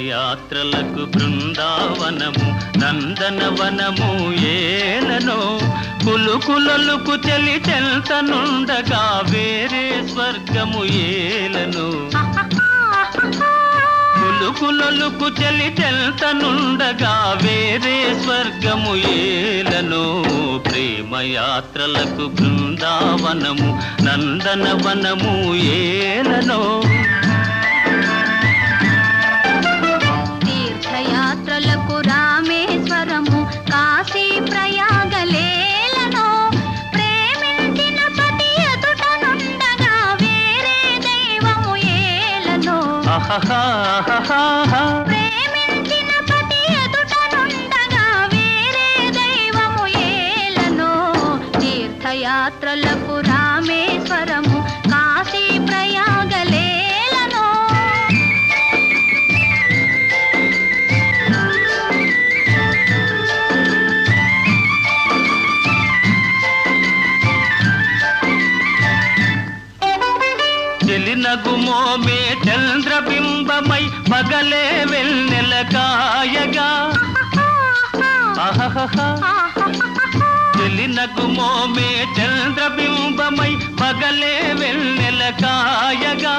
యాత్రలకు బృందావనము నందనవనము ఏలనో. కులుకులలుకు చెలి చెల్తనుండగా వేరే స్వర్గము ఏలను. కులుకులలుకు చెలి చెల్తనుండగా వేరే స్వర్గము ఏలను. ప్రేమ యాత్రలకు బృందావనము నందనవనము ఏలనో. ప్రేమించిన పతి ఎదుటనుండగా వేరే దైవము చెలినగుమోమే చంద్రబింబమై పగలే వెన్నెల కాయగా. అహహహ చెలినగుమోమే చంద్రబింబమై పగలే వెన్నెల కాయగా.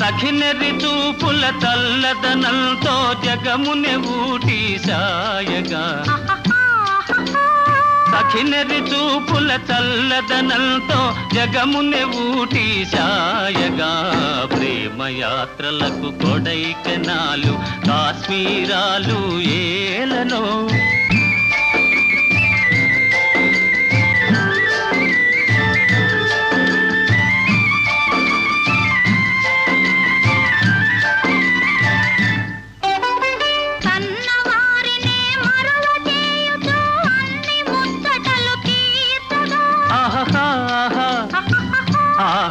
సఖినరి చూపుల తల్లదనంతో జగముని ఊటి సాయగా. సఖినరి చూపుల చల్లదనంతో జగముని ఊటి సాయగా. ప్రేమయాత్రలకు కొడైకెనాలు కాశ్మీరాలు ఏలనో.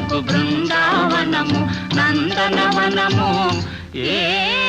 యాత్రలకు బృందావనము నందనవనము. ఏ